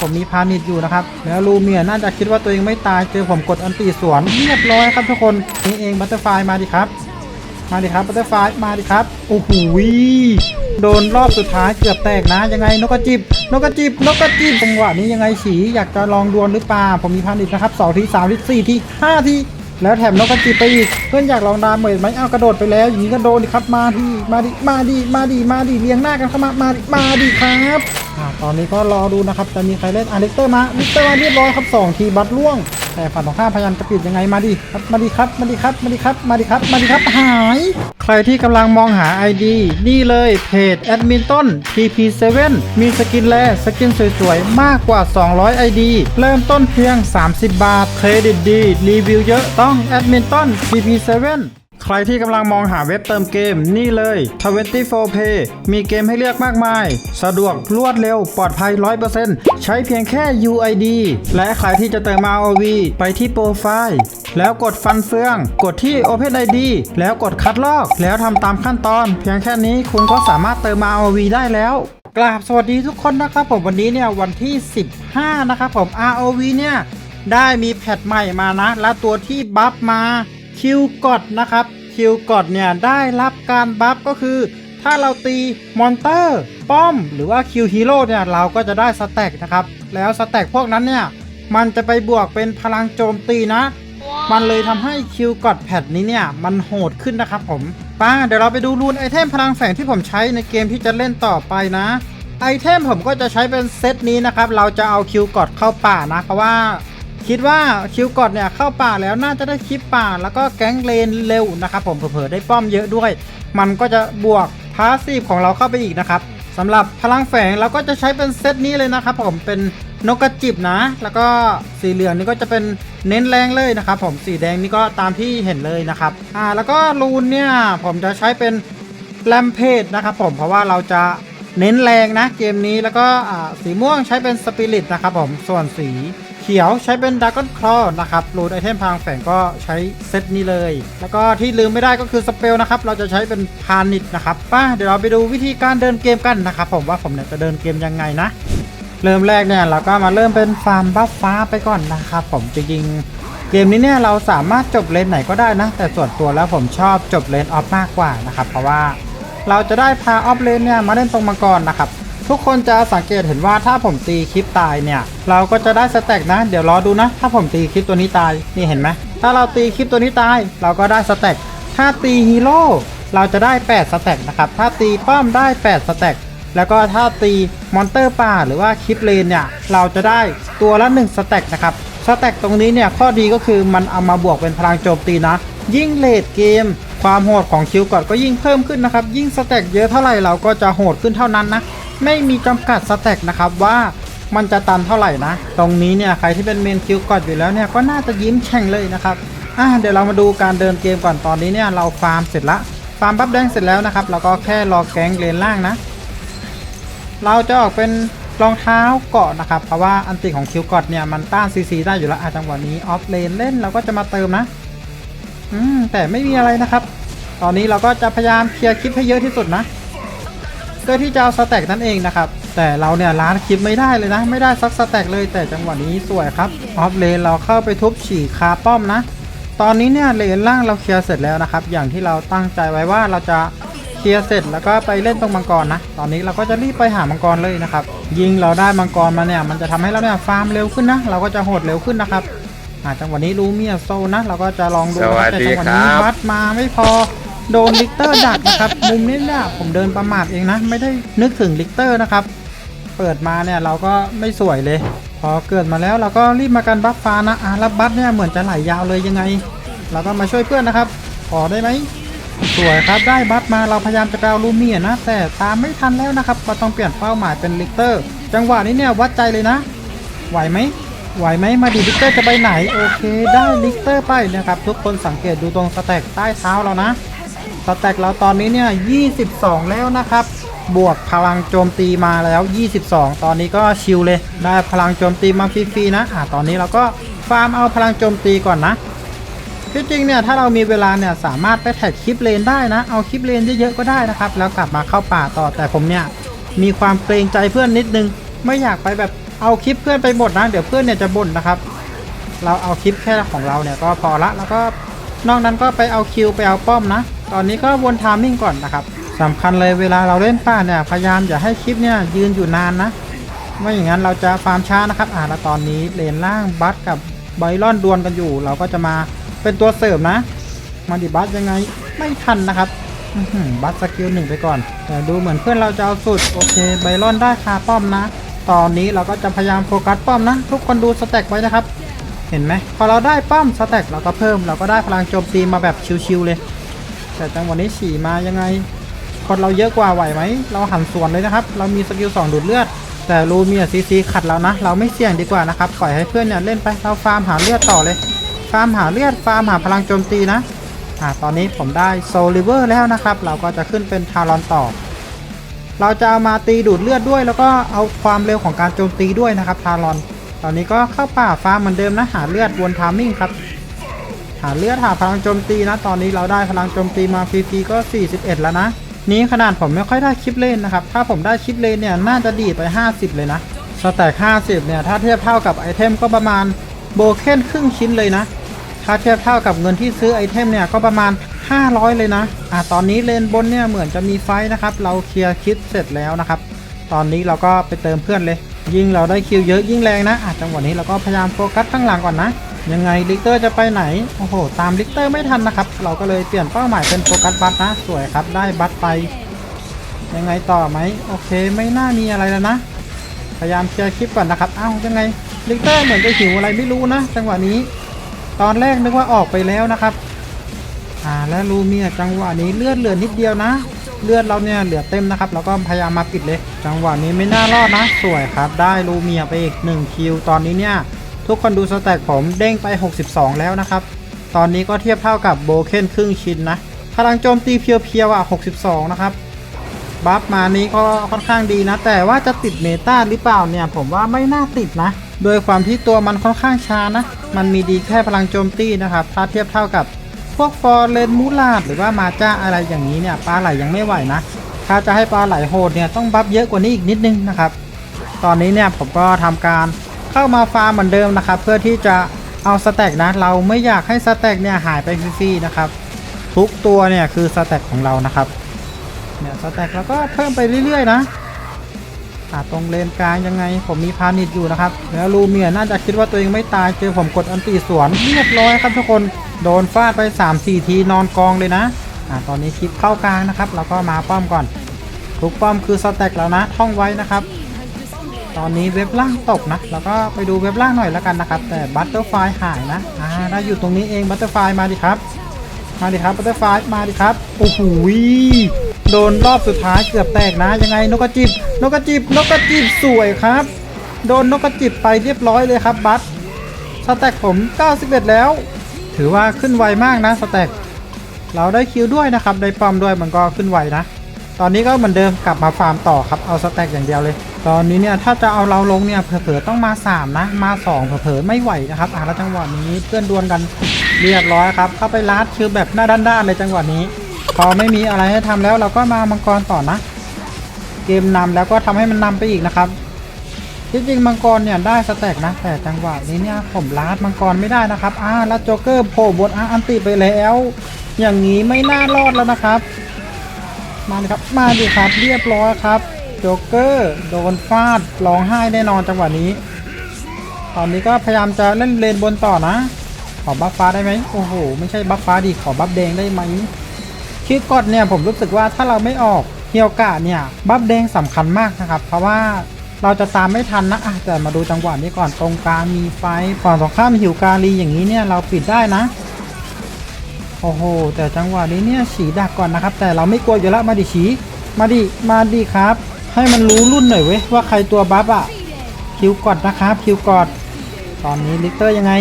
ผมมีพานิดอยู่นะครับแล้วลูเมียน่าจะคิดว่าตัวเองไม่ตายเจอผมกดอันตีสวนเรียบร้อยครับทุกคนนี่เองบัตเตอร์ไฟมาดิครับ มาดิครับบัตเตอร์ไฟมาดิครับโอ้โหโดนรอบสุดท้ายเกือบแตกนะ ยังไงนกกระจิบนกกระจิบนกกระจิบจังหวะนี้ยังไงฉีอยากจะลองดวลหรือเปล่าผมมีพานิดนะครับสองทีสามทีสี่ทีห้าทีแล้วแถมนกกระจิบไปอีกเพื่อนอยากลองดามเหมยไหมเอากระโดดไปแล้วอย่างนี้ก็โดนดิครับมาที่มาดิมาดิมาดิมาดิเลี้ยงหน้ากันเข้ามามาดิมาดิครับ อ่าตอนนี้ก็รอดูนะครับจะมีใครเล่นอะลิกเตอร์มาลิกเตอร์มาเรียบร้อยครับสองทีบัตรล่วง แต่ฝั่งตรงข้ามพยายามจะปิดยังไงมาดิครับมาดิครับมาดิครับมาดิครับมาดิครับมาดิครับหาย ใครที่กำลังมองหา ID นี่เลยเพจแอดมินต้น TP7 มีสกินแลสกินสวยๆ มากกว่า 200 ID เริ่มต้นเพียง 30 บาท เครดิตดี รีวิวเยอะต้องแอดมินต้น TP7 ใครที่กำลังมองหาเว็บเติมเกมนี่เลย 24play มีเกมให้เลือกมากมาย สะดวกรวดเร็วปลอดภัย 100%ใช้เพียงแค่ UID และใครที่จะเติม ROV ไปที่โปรไฟล์ แล้วกดฟันเฟือง กดที่ Open ID แล้วกดคัดลอก แล้วทำตามขั้นตอน เพียงแค่นี้คุณก็สามารถเติม ROV ได้แล้วกราบสวัสดีทุกคนนะครับผมวันนี้เนี่ยวันที่ 15 นะครับผม ROV เนี่ยได้มีแพทใหม่มานะ และตัวที่บัฟมา คิวกดนะครับคิวกดเนี่ยได้รับการบัฟก็คือ ถ้าเราตีมอนเตอร์ป้อม หรือว่าคิวฮีโร่เนี่ยเราก็จะได้สแต็กนะครับ แล้วสแต็กพวกนั้นเนี่ยมันจะไปบวกเป็นพลังโจมตีนะ มันเลยทำให้คิวกดแพทนี้เนี่ยมันโหดขึ้นนะครับผมป้าเดี๋ยวเราไปดูรูนไอเทมพลังแฝงที่ผมใช้ในเกมที่จะเล่นต่อไปนะไอเทมผมก็จะใช้เป็นเซตนี้นะครับ เราจะเอาคิวกดเข้าป่านะ เพราะว่า คิดว่าคิวกอดเนี่ยเข้าป่าแล้วน่าจะได้คลิปป่า แล้วก็แก๊งเลนเร็วนะครับผมเผลอๆได้ป้อมเยอะด้วย มันก็จะบวกพาสซีฟของเราเข้าไปอีกนะครับสำหรับพลังแฝงเราก็จะใช้เป็นเซตนี้เลยนะครับผมเป็นนกกระจิบนะ แล้วก็สีเหลืองนี่ก็จะเป็นเน้นแรงเลยนะครับผมสีแดงนี่ก็ตามที่เห็นเลยนะครับอ่าแล้วก็รูนเนี่ยผมจะใช้เป็นแลมเพจนะครับผมเพราะว่าเราจะเน้นแรงนะเกมนี้แล้วก็อ่าสีม่วงใช้เป็นสปิริตนะครับผมส่วนสี เขียวใช้เป็นด r a ก้อนคลอนะครับรูดไอเทมพลังแฝงก็ใช้เซตนี้เลย แล้วก็ที่ลืมไม่ได้ก็คือสเปลนะครับ เราจะใช้เป็นพานิชนะครับป้าเดี๋ยวเราไปดูวิธีการเดินเกมกันนะครับ ผมว่าผมเนี่ยจะเดินเกมยังไงนะ เริ่มแรกเนี่ยเราก็มาเริ่มเป็นฟาร์มบัฟฟ้าไปก่อนนะครับผมจริงๆเกมนี้เนี่ยเราสามารถจบเลนไหนก็ได้นะ แต่ส่วนตัวแล้วผมชอบจบเลนออฟมากกว่านะครับ เพราะว่าเราจะได้พาออฟเลนเนี่ยมาเล่นตรงมังกรนะครับ ทุกคนจะสังเกตเห็นว่าถ้าผมตีคลิปตายเนี่ย เราก็จะได้สแต็กนะ เดี๋ยวรอดูนะ ถ้าผมตีคลิปตัวนี้ตายนี่เห็นไหมถ้าเราตีคลิปตัวนี้ตาย เราก็ได้สแต็กถ้าตีฮีโร่เราจะได้ 8 สแต็กนะครับ ถ้าตีป้อมได้ 8 สแต็กแล้วก็ถ้าตีมอนเตอร์ป่าหรือว่าคลิปเลนเนี่ย เราจะได้ตัวละ 1 สแต็กนะครับ สแต็กตรงนี้เนี่ย ข้อดีก็คือมันเอามาบวกเป็นพลังโจมตีนะ ยิ่งเลดเกม ความโหดของคิวกอดก็ยิ่งเพิ่มขึ้นนะครับ ยิ่งสแต็กเยอะเท่าไหร่เราก็จะโหดขึ้นเท่านั้นนะ ไม่มีจำกัดสแต็กนะครับว่ามันจะตันเท่าไหร่นะ ตรงนี้เนี่ยใครที่เป็นเมนคิวกอดอยู่แล้วเนี่ยก็น่าจะยิ้มแฉ่งเลยนะครับอะเดี๋ยวเรามาดูการเดินเกมก่อนตอนนี้เนี่ยเราฟาร์มเสร็จละฟาร์มบัฟแดงเสร็จแล้วนะครับเราก็แค่รอแก๊งเลนล่างนะ เราจะออกเป็นรองเท้าเกาะนะครับเพราะว่าอันติของคิวกอดเนี่ยมันต้านซีซีได้อยู่แล้วอาจังหวะนี้ออฟเลนเล่นเราก็จะมาเติมนะ อืมแต่ไม่มีอะไรนะครับ ตอนนี้เราก็จะพยายามเคลียร์คลิปให้เยอะที่สุดนะ พื่อที่จะเอาสแต็กนั่นเองนะครับ แต่เราเนี่ยล้านคลิปไม่ได้เลยนะ ไม่ได้ซักสแต็กเลยแต่จังหวะนี้สวยครับออฟเลนเราเข้าไปทุบฉี่คาป้อมนะ ตอนนี้เนี่ยเลนล่างเราเคลียร์เสร็จแล้วนะครับ อย่างที่เราตั้งใจไว้ว่าเราจะเคลียร์เสร็จแล้วก็ไปเล่นตรงมังกรนะ ตอนนี้เราก็จะรีบไปหามังกรเลยนะครับ ยิงเราได้มังกรมาเนี่ยมันจะทำให้เราเนี่ยฟาร์มเร็วขึ้นนะ เราก็จะโหดเร็วขึ้นนะครับอ่าจังหวะนี้รูเมียโซนะ เราก็จะลองดูนะแต่จังหวะนี้วัดมาไม่พอ โดนลิกเตอร์ดักนะครับ มุมนี้เนี่ยผมเดินประมาทเองนะ ไม่ได้นึกถึงลิกเตอร์นะครับ เปิดมาเนี่ยเราก็ไม่สวยเลย พอเกิดมาแล้วเราก็รีบมากันบัฟฟ้านะอะแล้วบัฟเนี่ยเหมือนจะไหลยาวเลยยังไง เราก็มาช่วยเพื่อนนะครับ ขอได้ไหมสวยครับได้บัฟมาเราพยายามจะไปเอาลูเมียนะ แต่ตามไม่ทันแล้วนะครับ ก็ต้องเปลี่ยนเป้าหมายเป็นลิกเตอร์ จังหวะนี้เนี่ยวัดใจเลยนะ ไหวไหมไหวไหมมาดิลิกเตอร์จะไปไหน โอเค ได้ลิกเตอร์ไปนะครับ ทุกคนสังเกตดูตรงสแต็กใต้เท้าเรานะ แต็กเราตอนนี้เนี่ย 22 แล้วนะครับ บวกพลังโจมตีมาแล้ว 22 ตอนนี้ก็ชิลเลย ได้พลังโจมตีมาฟรีๆนะ อ่าตอนนี้เราก็ฟาร์มเอาพลังโจมตีก่อนนะที่จริงเนี่ยถ้าเรามีเวลาเนี่ยสามารถไปแท็กคลิปเลนได้นะ เอาคลิปเลนเยอะๆก็ได้นะครับ แล้วกลับมาเข้าป่าต่อแต่ผมเนี่ยมีความเกรงใจเพื่อนนิดนึง ไม่อยากไปแบบเอาคลิปเพื่อนไปหมดนะ เดี๋ยวเพื่อนเนี่ยจะบ่นนะครับ เราเอาคลิปแค่ของเราเนี่ยก็พอละแล้วก็นอกนั้นก็ไปเอาคิวไปเอาป้อมนะ ตอนนี้ก็วนทามมิ่งก่อนนะครับสำคัญเลยเวลาเราเล่นป่าเนี่ยพยายามอย่าให้คลิปเนี่ยยืนอยู่นานนะไม่อย่างนั้นเราจะฟาร์มช้านะครับอ่าแล้วตอนนี้เลนล่างบัสกับไบรอนดวลกันอยู่ เราก็จะมาเป็นตัวเสริมนะ มาดิบัสยังไงไม่ทันนะครับบัสสกิลหนึ่งไปก่อน แต่ดูเหมือนเพื่อนเราจะเอาสุดโอเคไบรอนได้คาป้อมนะ ตอนนี้เราก็จะพยายามโฟกัสป้อมนะ ทุกคนดูสแต็กไว้นะครับ เห็นไหมพอเราได้ป้อมสแต็กเราก็เพิ่ม เราก็ได้พลังโจมตีมาแบบชิวๆเลย แต่จังหวะนี้ฉี่มายังไง คนเราเยอะกว่าไหวไหม เราหันสวนเลยนะครับ เรามีสกิล2ดูดเลือด แต่รูมีซีซีขัดเรานะ เราไม่เสี่ยงดีกว่านะครับ ปล่อยให้เพื่อนเนี่ยเล่นไป เราฟาร์มหาเลือดต่อเลย ฟาร์มหาเลือด ฟาร์มหาพลังโจมตีนะ อ่า ตอนนี้ผมได้โซลิเวอร์แล้วนะครับ เราก็จะขึ้นเป็นทารอนต่อ เราจะเอามาตีดูดเลือดด้วย แล้วก็เอาความเร็วของการโจมตีด้วยนะครับทารอน ตอนนี้ก็เข้าป่าฟาร์มเหมือนเดิมนะ หาเลือดวนทามมิ่งครับ หาเลือดหาพลังโจมตีนะ ตอนนี้เราได้พลังโจมตีมาฟรีๆก็ 41 แล้วนะ นี้ขนาดผมไม่ค่อยได้คลิปเล่นนะครับ ถ้าผมได้คลิปเล่นเนี่ยน่าจะดีไป 50 เลยนะสแต็ก50 เนี่ย ถ้าเทียบเท่ากับไอเทมก็ประมาณโบเคนครึ่งชิ้นเลยนะ ถ้าเทียบเท่ากับเงินที่ซื้อไอเทมเนี่ยก็ประมาณ 500 เลยนะอะตอนนี้เลนบนเนี่ยเหมือนจะมีไฟนะครับ เราเคลียร์คลิปเสร็จแล้วนะครับ ตอนนี้เราก็ไปเติมเพื่อนเลย ยิ่งเราได้คิวเยอะยิ่งแรงนะอะจังหวะนี้เราก็พยายามโฟกัสข้างหลังก่อนนะ ยังไงลิกเตอร์จะไปไหน โอ้โห ตามลิกเตอร์ไม่ทันนะครับ เราก็เลยเปลี่ยนเป้าหมายเป็นโฟกัสบัตนะ สวยครับ ได้บัตไป ยังไงต่อไหม โอเค ไม่น่ามีอะไรแล้วนะ พยายามเคลียร์คลิปก่อนนะครับอ้าวยังไง ลิกเตอร์เหมือนจะหิวอะไรไม่รู้นะ จังหวะนี้ ตอนแรกนึกว่าออกไปแล้วนะครับ อ่า และลูเมียจังหวะนี้เลือดเหลือนิดเดียวนะ เลือดเราเนี่ยเหลือเต็มนะครับ เราก็พยายามมาปิดเลย จังหวะนี้ไม่น่ารอดนะ สวยครับ ได้ลูเมียไปอีก1คิว ตอนนี้เนี่ย ทุกคนดูสแต็กผมเด้งไป 62 แล้วนะครับ ตอนนี้ก็เทียบเท่ากับโบเคนครึ่งชิ้นนะพลังโจมตีเพียวๆอะ 62 นะครับ บัฟมานี้ก็ค่อนข้างดีนะ แต่ว่าจะติดเมตาหรือเปล่าเนี่ย ผมว่าไม่น่าติดนะ โดยความที่ตัวมันค่อนข้างช้านะ มันมีดีแค่พลังโจมตีนะครับ ถ้าเทียบเท่ากับพวกฟอร์เรนมูลาดหรือว่ามาจ้าอะไรอย่างนี้เนี่ยปลาไหลยังไม่ไหวนะ ถ้าจะให้ปลาไหลโหดเนี่ยต้องบัฟเยอะกว่านี้อีกนิดนึงนะครับ ตอนนี้เนี่ยผมก็ทำการ เข้ามาฟาร์มเหมือนเดิมนะครับ เพื่อที่จะเอาสแต็กนะ เราไม่อยากให้สแต็กเนี่ยหายไปฟรีๆนะครับ ทุกตัวเนี่ยคือสแต็กของเรานะครับ เนี่ยสแต็กแล้วก็เพิ่มไปเรื่อยๆนะอ่าตรงเลนกลางยังไงผมมีพานิดอยู่นะครับ แล้วลูเมียน่าจะคิดว่าตัวเองไม่ตายเจอผมกดอันตีสวนเรียบร้อยครับทุกคนโดนฟาดไป 3-4 ทีนอนกองเลยนะอ่าตอนนี้คลิปเข้ากลางนะครับ เราก็มาป้อมก่อน ทุกป้อมคือสแต็กแล้วนะ ท่องไว้นะครับ ตอนนี้เว็บล่างตกนะ แล้วก็ไปดูเว็บล่างหน่อยแล้วกันนะครับ แต่บัตเตอร์ไฟหายนะ อ่าได้อยู่ตรงนี้เองบัตเตอร์ไฟมาดิครับ มาดิครับบัตเตอร์ไฟมาดิครับ โอ้โหโดนรอบสุดท้ายเกือบแตกนะ ยังไงนกกระจิบ นกกระจิบ นกกระจิบสวยครับ โดนนกกระจิบไปเรียบร้อยเลยครับ บัตสแต็กผม 91 แล้ว ถือว่าขึ้นไวมากนะสแต็กเราได้คิวด้วยนะครับ ได้ปอมด้วยมันก็ขึ้นไวนะ ตอนนี้ก็เหมือนเดิมกลับมาฟาร์มต่อครับ เอาสแต็กอย่างเดียวเลย ตอนนี้เนี่ยถ้าจะเอาเราลงเนี่ยเผลอๆต้องมา 3 นะ มา 2เผลอๆไม่ไหวนะครับอะแล้วจังหวะนี้เพื่อนดวลกันเรียบร้อยครับ เข้าไปลัดคือแบบหน้าด้านๆเลยจังหวะนี้ พอไม่มีอะไรให้ทำแล้วเราก็มามังกรต่อนะ เกมนำแล้วก็ทำให้มันนำไปอีกนะครับจริงๆมังกรเนี่ยได้สแต็กนะ แต่จังหวะนี้เนี่ยผมลาดมังกรไม่ได้นะครับอ่าแล้วโจ๊กเกอร์โผล่บนอันติไปแล้ว อย่างนี้ไม่น่ารอดแล้วนะครับ มาดิครับมาดิครับเรียบร้อยครับ โจ๊กเกอร์โดนฟาดร้องไห้แน่นอนจังหวะนี้ ตอนนี้ก็พยายามจะเล่นเลนบนต่อนะ ขอบัฟฟ้าได้ไหมโอ้โห ไม่ใช่บัฟฟ้าดิขอบัฟแดงได้ไหมคิดกดเนี่ยผมรู้สึกว่าถ้าเราไม่ออกเฮียวกะเนี่ยบัฟแดงสำคัญมากนะครับ เพราะว่าเราจะตามไม่ทันนะอะแต่มาดูจังหวะนี้ก่อนตรงกลางมีไฟฝั่งตรงข้ามหิวกาลีอย่างนี้เนี่ยเราปิดได้นะโอ้โห แต่จังหวะนี้เนี่ยฉีดักก่อนนะครับ แต่เราไม่กลัวอยู่แล้วมาดิฉีมาดิมาดิครับ ให้มันรู้รุ่นหน่อยเว้ยว่าใครตัวบัฟอะคิวกอดนะครับคิวกอดตอนนี้ลิกเตอร์ยังไง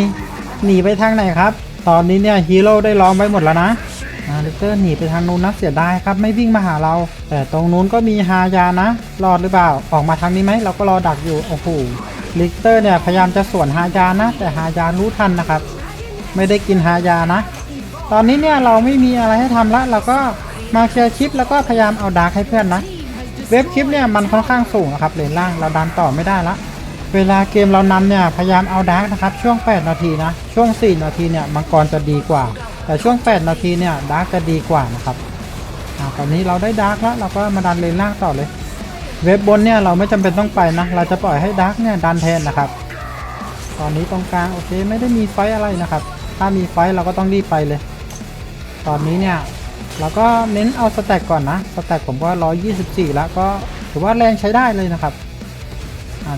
หนีไปทางไหนครับ ตอนนี้เนี่ยฮีโร่ได้ล้อมไว้หมดแล้วนะลิกเตอร์หนีไปทางนู้นนะเสียดายครับไม่วิ่งมาหาเรา แต่ตรงนู้นก็มีฮายานะ รอดหรือเปล่าออกมาทางนี้ไหมเราก็รอดักอยู่โอ้โหลิกเตอร์เนี่ยพยายามจะสวนฮายานะ แต่ฮายารู้ทันนะครับ ไม่ได้กินฮายานะ ตอนนี้เนี่ยเราไม่มีอะไรให้ทำละเราก็มาเคลียร์ชิปแล้วก็พยายามเอาดาร์กให้เพื่อนนะ เว็บคลิปเนี่ยมันค่อนข้างสูงนะครับเลนล่างเราดันต่อไม่ได้ละ เวลาเกมเรานำเนี่ยพยายามเอาดาร์กนะครับช่วง 8 นาทีนะช่วง 4 นาทีเนี่ยมังกรจะดีกว่า แต่ช่วง 8 นาทีเนี่ยดาร์กจะดีกว่านะครับอ่าตอนนี้เราได้ดาร์กแล้วเราก็มาดันเลนล่างต่อเลย เว็บบนเนี่ยเราไม่จำเป็นต้องไปนะเราจะปล่อยให้ดาร์กเนี่ยดันแทนนะครับตอนนี้ตรงกลางโอเคไม่ได้มีไฟอะไรนะครับ ถ้ามีไฟเราก็ต้องรีบไปเลย ตอนนี้เนี่ย เราก็เน้นเอาสแต็กก่อนนะ สแต็กผมก็ 124 แล้วก็ถือว่าแรงใช้ได้เลยนะครับ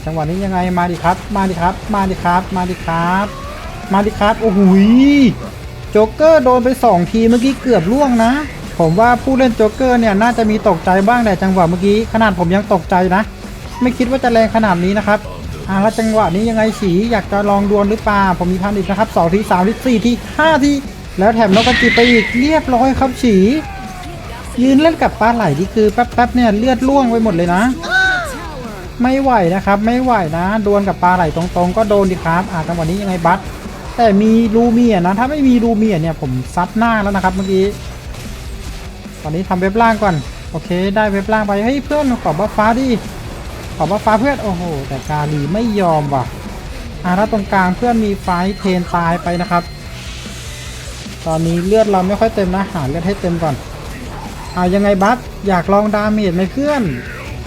จังหวะนี้ยังไงมาดิครับ มาดิครับ มาดิครับ มาดิครับ มาดิครับ โอ้โหโจ๊กเกอร์โดนไป 2 ทีเมื่อกี้เกือบล่วงนะ ผมว่าผู้เล่นโจ๊กเกอร์เนี่ยน่าจะมีตกใจบ้างแต่จังหวะเมื่อกี้ขนาดผมยังตกใจนะ ไม่คิดว่าจะแรงขนาดนี้นะครับอ่าแล้วจังหวะนี้ยังไงฉีอยากจะลองดวลหรือเปล่า ผมมีพันอีกนะครับสองทีสามทีสี่ทีห้าที แล้วแถมนกกระจิบไปอีกเรียบร้อยครับฉี ยืนเล่นกับปลาไหลที่คือแป๊บๆเนี่ยเลือดล่วงไปหมดเลยนะ ไม่ไหวนะครับไม่ไหวนะดวลกับปลาไหลตรงๆ ก็โดนดิครับอ่าจังหวะนี้ยังไงบัสแต่มีลูเมียนะถ้าไม่มีลูเมียเนี่ยผมซัดหน้าแล้วนะครับเมื่อกี้ตอนนี้ทำเว็บล่างก่อนโอเค ได้เว็บล่างไปเฮ้ยเพื่อนขอบัฟฟ้าดิขอบัฟฟ้าเพื่อนโอ้โหแต่กาลีไม่ยอมว่ะอ่าแล้วตรงกลางเพื่อนมีไฟเทนตายไปนะครับ ตอนนี้เลือดเราไม่ค่อยเต็มนะหาเลือดให้เต็มก่อนอ่ายังไงบัสอยากลองดาเมจไหมเพื่อน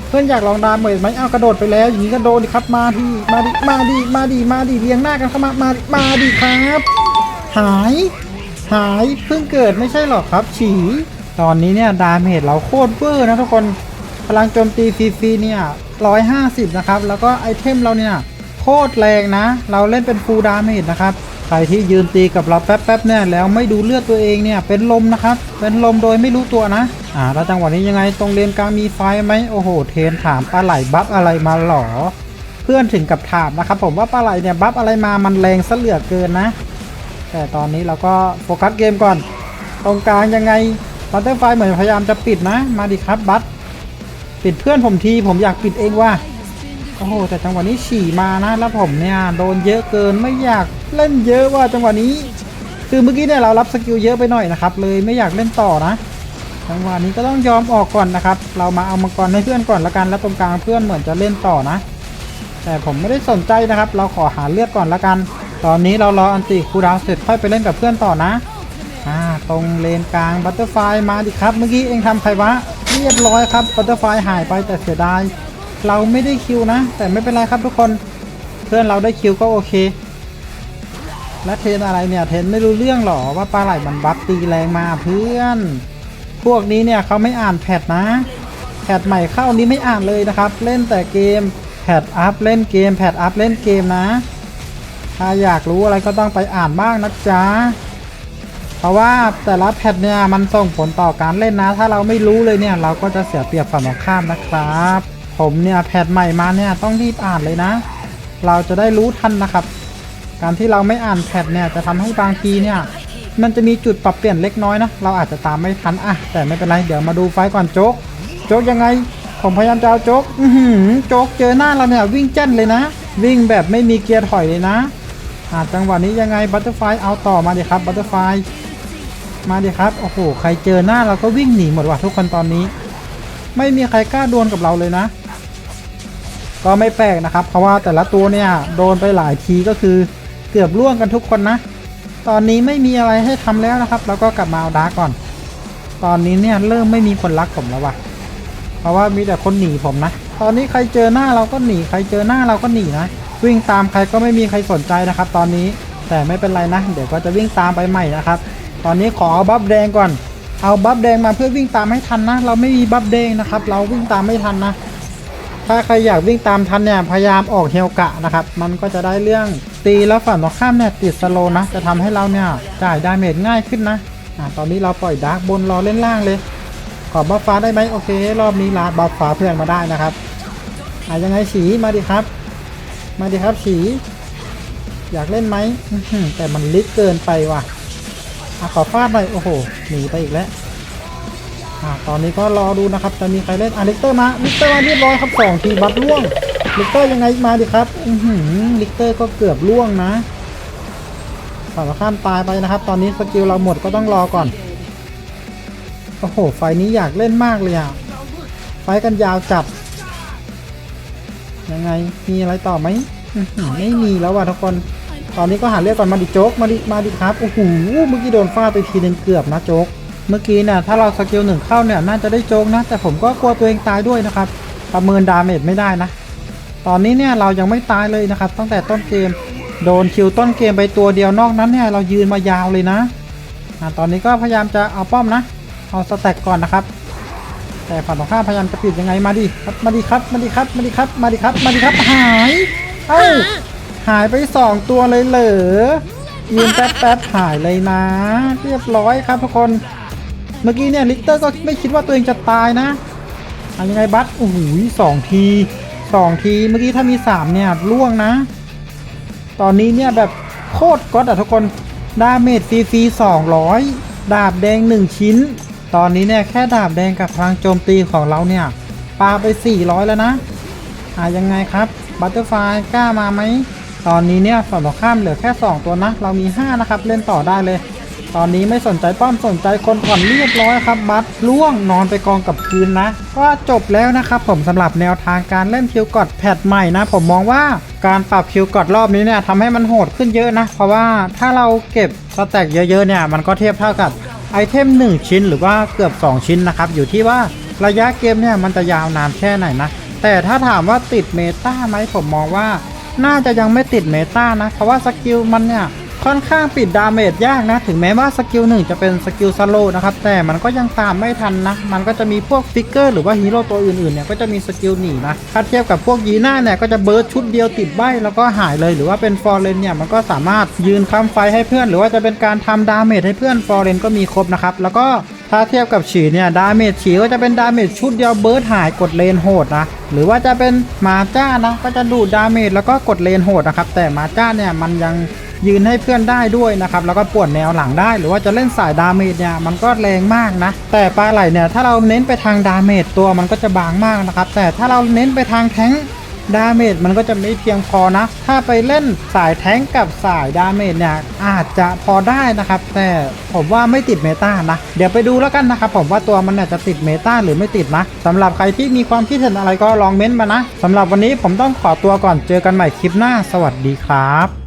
เพื่อนอยากลองดาเมจไหมเอากระโดดไปแล้ว อย่างนี้ก็โดนดิครับมาทีมาดิมาดิมาดิมาดิเรียงหน้ากันเข้ามามาดิมาดิครับ หาย หายเพิ่งเกิดไม่ใช่หรอกครับ ฉี ตอนนี้เนี่ยดาเมจเราโคตรเวอร์นะทุกคนพลังโจมตีฟรีๆเนี่ย150นะครับ แล้วก็ไอเทมเราเนี่ยโคตรแรงนะ เราเล่นเป็นฟูลดาเมจนะครับ รที่ยืนตีกับเราแป๊บๆเนี่ยแล้วไม่ดูเลือดตัวเองเนี่ยเป็นลมนะครับเป็นลมโดยไม่รู้ตัวนะอ่าแล้วจังหวะนี้ยังไงตรงเลนกลางมีไฟไหมโอ้โห เทนถามปลาไหลบัฟอะไรมาหรอ เพื่อนถึงกับถามนะครับผมว่าปลาไหลเนี่ยบัฟอะไรมามันแรงซะเหลือเกินนะ แต่ตอนนี้เราก็โฟกัสเกมก่อน ตรงกลางยังไงบัตเตอร์ไฟเหมือนพยายามจะปิดนะ มาดิครับบัตปิดเพื่อนผมทีผมอยากปิดเองว่าโอ้โหแต่จังหวะนี้ฉี่มานะแล้วผมเนี่ยโดนเยอะเกินไม่อยาก เล่นเยอะว่าจังหวะนี้ คือเมื่อกี้เนี่ยเรารับสกิลเยอะไปหน่อยนะครับ เลยไม่อยากเล่นต่อนะ จังหวะนี้ก็ต้องยอมออกก่อนนะครับ เรามาเอามังกรให้เพื่อนก่อนละกัน แล้วตรงกลางเพื่อนเหมือนจะเล่นต่อนะ แต่ผมไม่ได้สนใจนะครับ เราขอหาเลือดก่อนละกัน ตอนนี้เรารออันติคูดาวเสร็จค่อยไปเล่นกับเพื่อนต่อนะอ่าตรงเลนกลางบัตเตอร์ไฟมาดิครับ เมื่อกี้เองทำใครวะเรียบร้อยครับบัตเตอร์ไฟหายไปแต่เสียดายเราไม่ได้คิวนะ แต่ไม่เป็นไรครับทุกคน เพื่อนเราได้คิวก็โอเค และเทรนอะไรเนี่ยเทรนไม่รู้เรื่องหรอว่าปลาไหลมันบัฟตีแรงมาเพื่อน พวกนี้เนี่ยเขาไม่อ่านแพทนะแพทใหม่เข้านี้ไม่อ่านเลยนะครับ เล่นแต่เกมแพทอัพเล่นเกมแพทอัพเล่นเกมนะ ถ้าอยากรู้อะไรก็ต้องไปอ่านบ้างนะจ๊ะเพราะว่าแต่ละแพทเนี่ยมันส่งผลต่อการเล่นนะ ถ้าเราไม่รู้เลยเนี่ยเราก็จะเสียเปรียบฝั่งตรงข้ามนะครับ ผมเนี่ยแพทใหม่มาเนี่ยต้องรีบอ่านเลยนะ เราจะได้รู้ทันนะครับ การที่เราไม่อ่านแพทเนี่ยจะทำให้บางทีเนี่ยมันจะมีจุดปรับเปลี่ยนเล็กน้อยนะเราอาจจะตามไม่ทันอะแต่ไม่เป็นไรเดี๋ยวมาดูไฟก่อนโจ๊กโจ๊กยังไง ผมพยายามจะเอาโจ๊กอือหือโจ๊กเจอหน้าเราเนี่ยวิ่งแจ้นเลยนะ วิ่งแบบไม่มีเกียร์ถอยเลยนะอ่าจังหวะนี้ยังไงบัตเตอร์ไฟเอาต่อมาดิครับบัตเตอร์ไฟมาดิครับโอ้โหใครเจอหน้าเราก็วิ่งหนีหมดว่ะทุกคนตอนนี้ ไม่มีใครกล้าดวลกับเราเลยนะ ก็ไม่แปลกนะครับ เพราะว่าแต่ละตัวเนี่ยโดนไปหลายทีก็คือ เกือบล่วงกันทุกคนนะ ตอนนี้ไม่มีอะไรให้ทำแล้วนะครับ แล้วก็กลับมาเอาดาร์กก่อน ตอนนี้เนี่ยเริ่มไม่มีคนรักผมแล้วว่ะ เพราะว่ามีแต่คนหนีผมนะ ตอนนี้ใครเจอหน้าเราก็หนี ใครเจอหน้าเราก็หนีนะ วิ่งตามใครก็ไม่มีใครสนใจนะครับ ตอนนี้ แต่ไม่เป็นไรนะ เดี๋ยวก็จะวิ่งตามไปใหม่นะครับ ตอนนี้ขอเอาบัฟแดงก่อน เอาบัฟแดงมาเพื่อวิ่งตามให้ทันนะ เราไม่มีบัฟแดงนะครับ เราวิ่งตามไม่ทันนะ ถ้าใครอยากวิ่งตามทันเนี่ยพยายามออกเฮลกะนะครับ มันก็จะได้เรื่องตีแล้วฝั่งตรงข้ามเนี่ยติดสโลนะ จะทำให้เราเนี่ยจ่ายดาเมจง่ายขึ้นนะอ่าตอนนี้เราปล่อยดาร์กบนรอเล่นล่างเลย ขอบัฟฟ้าได้ไหมโอเค รอบนี้ลาบัฟฟ้าเพื่อนมาได้นะครับอ่ายังไงฉีมาดิครับ มาดิครับฉีอยากเล่นไหมแต่มันลิกเกินไปว่ะอะขอฟาดหน่อยโอ้โหหนีไปอีกแล้ว อ่าตอนนี้ก็รอดูนะครับ จะมีใครเล่นอะลิกเตอร์มาลิกเตอร์มาเรียบร้อยครับสองทีบัตรล่วงลิกเตอร์ยังไงมาดิครับอือหือลิกเตอร์ก็เกือบล่วงนะฝั่งตรงข้ามตายไปนะครับ ตอนนี้สกิลเราหมดก็ต้องรอก่อนโอ้โหไฟนี้อยากเล่นมากเลยอะไฟกันยาวจัดยังไงมีอะไรต่อไหมไม่มีแล้วว่ะทุกคน ตอนนี้ก็หาเรื่องก่อนมาดิโจ๊กมาดิมาดิครับโอ้โหเมื่อกี้โดนฟาดไปทีนึงเกือบนะโจ๊ก เมื่อกี้เนี่ยถ้าเราสกิลหนึ่งเข้าเนี่ยน่าจะได้โจ๊กนะ แต่ผมก็กลัวตัวเองตายด้วยนะครับ ประเมินดาเมจไม่ได้นะ ตอนนี้เนี่ยเรายังไม่ตายเลยนะครับ ตั้งแต่ต้นเกมโดนคิวต้นเกมไปตัวเดียวนอกนั้นเนี่ยเรายืนมายาวเลยนะอ่าตอนนี้ก็พยายามจะเอาป้อมนะ เอาสแต็กก่อนนะครับ แต่ฝั่งตรงข้ามพยายามจะปิดยังไงมาดิครับมาดิครับมาดิครับมาดิครับมาดิครับมาดิครับหายเอ้าหายไปสองตัวเลยเหรอยืนแป๊บแป๊บๆหายเลยนะ เรียบร้อยครับทุกคน เมื่อกี้เนี่ยลิกเตอร์ก็ไม่คิดว่าตัวเองจะตายนะอันยังไงบัสโอ้โหสองทีสองทีเมื่อกี้ถ้ามีสามเนี่ยล่วงนะ ตอนนี้เนี่ยแบบโคตรก๊อตอะทุกคนดาเมจฟรีๆ200ดาบแดง1ชิ้น ตอนนี้เนี่ยแค่ดาบแดงกับพลังโจมตีของเราเนี่ยปาไป 400 แล้วนะอ่ายังไงครับบัตเตอร์ไฟกล้ามาไหมตอนนี้เนี่ยฝั่งตรงข้ามเหลือแค่ 2 ตัวนะ เรามี 5 นะครับ เล่นต่อได้เลย ตอนนี้ไม่สนใจป้อมสนใจคนก่อนเรียบร้อยครับ บัตล่วงนอนไปกองกับพื้นนะ ก็จบแล้วนะครับผมสำหรับแนวทางการเล่นคิวกอดแพทใหม่นะ ผมมองว่าการปรับคิวกอดรอบนี้เนี่ยทำให้มันโหดขึ้นเยอะนะ เพราะว่าถ้าเราเก็บสแต็กเยอะๆเนี่ยมันก็เทียบเท่ากับไอเทม 1 ชิ้นหรือว่าเกือบ 2 ชิ้นนะครับ อยู่ที่ว่าระยะเกมเนี่ยมันจะยาวนานแค่ไหนนะ แต่ถ้าถามว่าติดเมตาไหมผมมองว่า น่าจะยังไม่ติดเมตานะ เพราะว่าสกิลมันเนี่ย ค่อนข้างปิดดาเมจยากนะ ถึงแม้ว่าสกิลหนึ่งจะเป็นสกิลสโลนะครับ แต่มันก็ยังตามไม่ทันนะ มันก็จะมีพวกฟิกเกอร์หรือว่าฮีโร่ตัวอื่นๆเนี่ยก็จะมีสกิลหนีนะ ถ้าเทียบกับพวกยีน่าเนี่ยก็จะเบิร์ดชุดเดียวติดใบแล้วก็หายเลย หรือว่าเป็นฟอร์เรนเนี่ยมันก็สามารถยืนค้ำไฟให้เพื่อน หรือว่าจะเป็นการทำดาเมจให้เพื่อนฟอร์เรนก็มีครบนะครับ แล้วก็ถ้าเทียบกับฉีเนี่ยดาเมจฉีก็จะเป็นดาเมจชุดเดียวเบิร์ดหายกดเลนโหดนะหรือว่าจะเป็นมาจ้านะก็จะดูดดาเมจแล้วก็กดเลนโหดนะครับแต่มาจ้าเนี่ยมันยัง ยืนให้เพื่อนได้ด้วยนะครับแล้วก็ปวดแนวหลังได้ หรือว่าจะเล่นสายดาเมจเนี่ยมันก็แรงมากนะ แต่ปลาไหลเนี่ยถ้าเราเน้นไปทางดาเมจตัวมันก็จะบางมากนะครับ แต่ถ้าเราเน้นไปทางแท้งดาเมจมันก็จะไม่เพียงพอนะ ถ้าไปเล่นสายแท้งกับสายดาเมจเนี่ยอาจจะพอได้นะครับ แต่ผมว่าไม่ติดเมตานะ เดี๋ยวไปดูแล้วกันนะครับ ผมว่าตัวมันเนี่ยจะติดเมตาหรือไม่ติดนะสำหรับใครที่มีความคิดเห็นอะไรก็ลองเม้นต์มานะสำหรับวันนี้ผมต้องขอตัวก่อนเจอกันใหม่คลิปหน้า สวัสดีครับ